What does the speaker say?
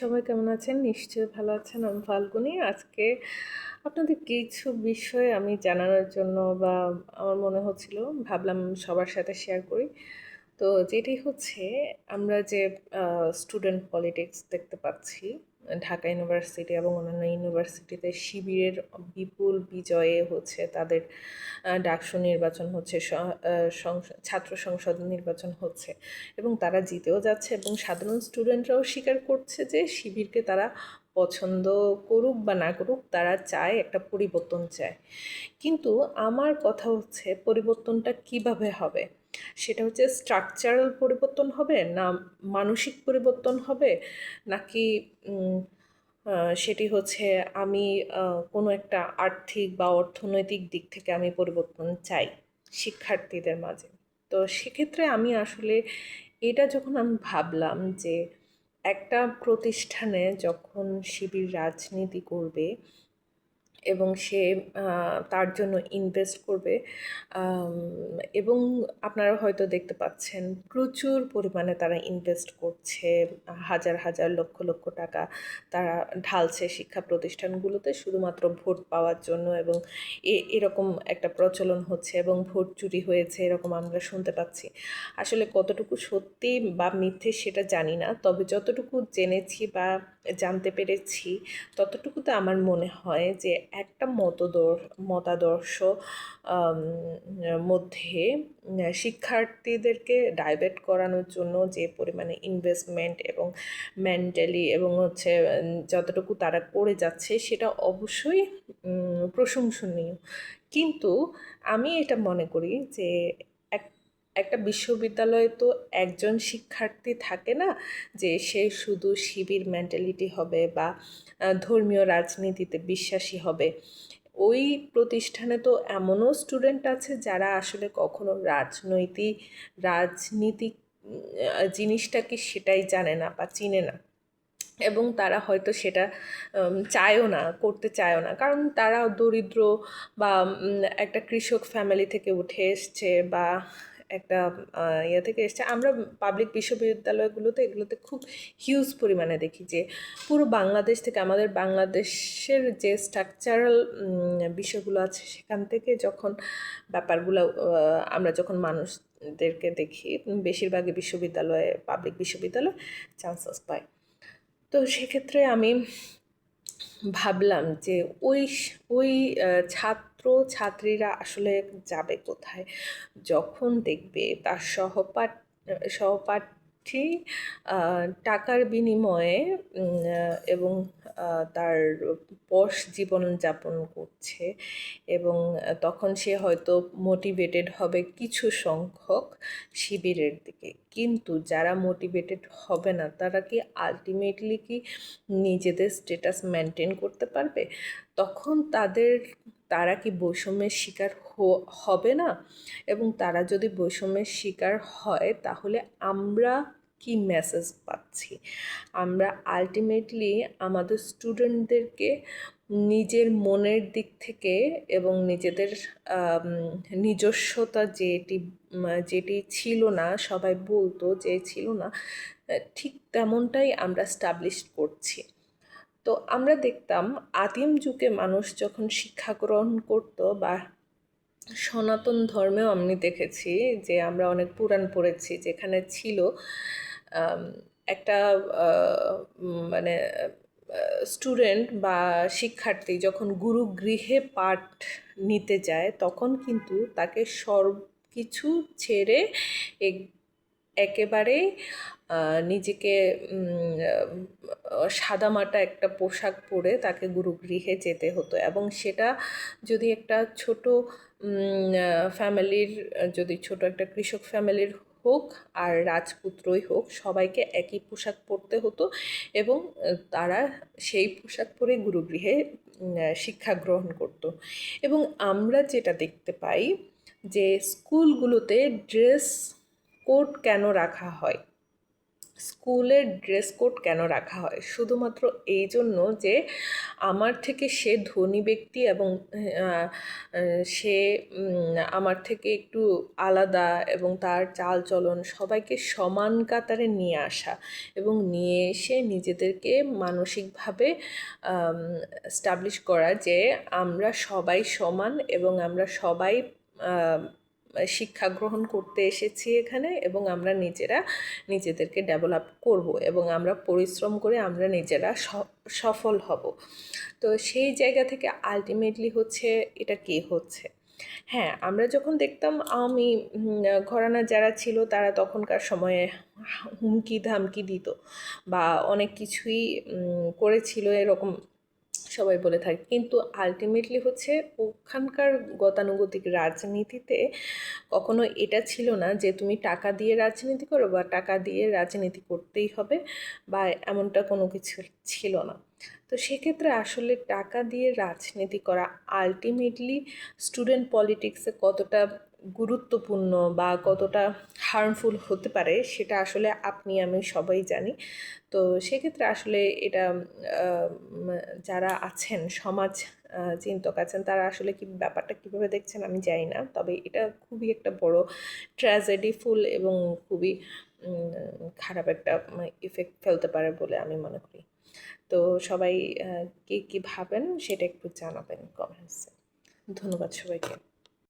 সবাই কেমন আছেন? নিশ্চয়ই ভালো আছেন। আমি ফাল্গুনি। আজকে আপনাদের কিছু বিষয় আমি জানানোর জন্য বা আমার মনে হচ্ছিল, ভাবলাম সবার সাথে শেয়ার করি। তো যেটি হচ্ছে, আমরা যে স্টুডেন্ট পলিটিক্স দেখতে পাচ্ছি ঢাকা ইউনিভার্সিটি এবং অন্যান্য ইউনিভার্সিটিতে শিবিরের বিপুল বিজয়ে হচ্ছে তাদের ডাকসু নির্বাচন হচ্ছে ছাত্র সংসদ নির্বাচন হচ্ছে এবং তারা জিতেও যাচ্ছে এবং সাধারণ স্টুডেন্টরাও স্বীকার করছে যে শিবিরকে তারা পছন্দ করুক বা না করুক, তারা চায় একটা পরিবর্তন চায়। কিন্তু আমার কথা হচ্ছে পরিবর্তনটা কীভাবে হবে? সেটা হচ্ছে স্ট্রাকচারাল পরিবর্তন হবে না মানসিক পরিবর্তন হবে? নাকি সেটি হচ্ছে আমি কোনো একটা আর্থিক বা অর্থনৈতিক দিক থেকে আমি পরিবর্তন চাই শিক্ষার্থীদের মাঝে? তো সেক্ষেত্রে আমি আসলে এটা যখন আমি ভাবলাম যে একটা প্রতিষ্ঠানে যখন শিবির রাজনীতি করবে এবং সে তার জন্য ইনভেস্ট করবে। এবং আপনারা হয়তো দেখতে পাচ্ছেন প্রচুর পরিমাণে তারা ইনভেস্ট করছে। হাজার হাজার, লক্ষ লক্ষ টাকা তারা ঢালছে শিক্ষা প্রতিষ্ঠানগুলোতে শুধুমাত্র ভোট পাওয়ার জন্য এবং এরকম একটা প্রচলন হচ্ছে এবং ভোট চুরি হয়েছে এরকম আমরা শুনতে পাচ্ছি। আসলে কতটুকু সত্যি বা মিথ্যে সেটা জানি না, তবে যতটুকু জেনেছি বা জানতে পেরেছি, ততটুকুতে আমার মনে হয় যে একটা মতদর, মতাদর্শ মধ্যে শিক্ষার্থীদেরকে ডাইভার্ট করানোর জন্য যে পরিমাণে ইনভেস্টমেন্ট এবং মেন্টালি এবং হচ্ছে, যতটুকু তারা করে যাচ্ছে সেটা অবশ্যই প্রশংসনীয়। কিন্তু আমি এটা মনে করি যে একটা বিশ্ববিদ্যালয়ে তো একজন শিক্ষার্থী থাকে না যে সে শুধু শিবির মেন্টালিটি হবে বা ধর্মীয় রাজনীতিতে বিশ্বাসী হবে। ওই প্রতিষ্ঠানে তো এমনও স্টুডেন্ট আছে যারা আসলে কখনো রাজনৈতিক রাজনীতিক জিনিসটা কি সেটাই জানে না বা চিনে না। এবং তারা হয়তো সেটা চায়ও না, করতে চায়ও না। কারণ তারা দরিদ্র বা একটা কৃষক ফ্যামিলি থেকে উঠে এসছে বা একটা ইয়ে থেকে এসছে। আমরা পাবলিক বিশ্ববিদ্যালয়গুলোতে এগুলোতে খুব হিউজ পরিমাণে দেখি যে, পুরো বাংলাদেশ থেকে আমাদের বাংলাদেশের যে স্ট্রাকচারাল বিষয়গুলো আছে, সেখান থেকে যখন ব্যাপারগুলো আমরা যখন মানুষদেরকে দেখি, বেশিরভাগই বিশ্ববিদ্যালয়ে পাবলিক বিশ্ববিদ্যালয় চান্সেস পাই তো সেক্ষেত্রে আমি ভাবলাম যে, ওই ওই ছাত্র ছাত্রীরা আসলে যাবে কোথায়? যখন দেখবে তার সহপাঠ, সহপাঠী টাকার বিনিময়ে এবং তার পশ জীবনযাপন করছে এবং তখন সে হয়তো মোটিভেটেড হবে কিছু সংখ্যক শিবিরের দিকে। কিন্তু যারা মোটিভেটেড হবে না, তারা কি আলটিমেটলি কি নিজেদের স্টেটাস মেনটেন করতে পারবে? তখন তাদের তারা কি বৈষম্যের শিকার হবে না? এবং তারা যদি বৈষম্যের শিকার হয়, তাহলে আমরা কি মেসেজ পাচ্ছি? আমরা আলটিমেটলি আমাদের স্টুডেন্টদেরকে নিজের মনের দিক থেকে এবং নিজেদের নিজস্বতা যেটি যেটি ছিল না, সবাই বলতো যে ছিল না, ঠিক তেমনটাই আমরা স্টাবলিশ করছি। তো আমরা দেখতাম আদিম যুগে মানুষ যখন শিক্ষা গ্রহণ করতো বা সনাতন ধর্মেও আমি দেখেছি যে আমরা অনেক পুরাণ পড়েছি যেখানে ছিল একটা মানে স্টুডেন্ট বা শিক্ষার্থী যখন গুরু গৃহে পাঠ নিতে যায় তখন কিন্তু তাকে সর্ব কিছু ছেড়ে একেবারেই নিজেকে সাদামাটা একটা পোশাক পরে তাকে গুরুগৃহে যেতে হতো। এবং সেটা যদি একটা ছোট ফ্যামিলির, যদি ছোট একটা কৃষক ফ্যামিলির হোক আর রাজপুত্রই হোক, সবাইকে একই পোশাক পরতে হতো এবং তারা সেই পোশাক পরে গুরুগৃহে শিক্ষা গ্রহণ করত। এবং আমরা যেটা দেখতে পাই যে স্কুলগুলোতে ড্রেস কোড কেন রাখা হয়? স্কুলের ড্রেস কোড কেন রাখা হয়? শুধুমাত্র এই জন্য যে আমার থেকে সে ধনী ব্যক্তি এবং সে আমার থেকে একটু আলাদা এবং তার চাল চলন সবাইকে সমান কাতারে নিয়ে আসা এবং নিয়ে এসে নিজেদেরকে মানসিকভাবে স্টাবলিশ করা যে আমরা সবাই সমান এবং আমরা সবাই শিক্ষা গ্রহণ করতে এসেছি এখানে এবং আমরা নিজেরা নিজেদেরকে ডেভেলপ করব এবং আমরা পরিশ্রম করে আমরা নিজেরা সফল হব। তো সেই জায়গা থেকে আলটিমেটলি হচ্ছে এটা কে হচ্ছে? হ্যাঁ আমরা যখন দেখতাম আমি ঘরানা যারা ছিল তারা তখনকার সময়ে হুমকি ধামকি দিত বা অনেক কিছুই করেছিল এরকম সবাই বলে থাকে। কিন্তু আলটিমেটলি হচ্ছে ওখানকার গতানুগতিক রাজনীতিতে কখনো এটা ছিল না যে তুমি টাকা দিয়ে রাজনীতি করো বা টাকা দিয়ে রাজনীতি করতেই হবে বা এমনটা কোনো কিছু ছিল না। তো সেক্ষেত্রে আসলে টাকা দিয়ে রাজনীতি করা আলটিমেটলি স্টুডেন্ট পলিটিক্সে কতটা গুরুত্বপূর্ণ বা কতটা হার্মফুল হতে পারে সেটা আসলে আপনি, আমি সবাই জানি। তো সেক্ষেত্রে আসলে এটা যারা আছেন, সমাজ চিন্তক আছেন, তারা আসলে কি, ব্যাপারটা কীভাবে দেখছেন আমি জানি না। তবে এটা খুবই একটা বড় ট্র্যাজেডিফুল এবং খুবই খারাপ একটা ইফেক্ট ফেলতে পারে বলে আমি মনে করি। তো সবাই কে কী ভাবেন সেটা একটু জানাবেন কমেন্টসে ধন্যবাদ সবাইকে।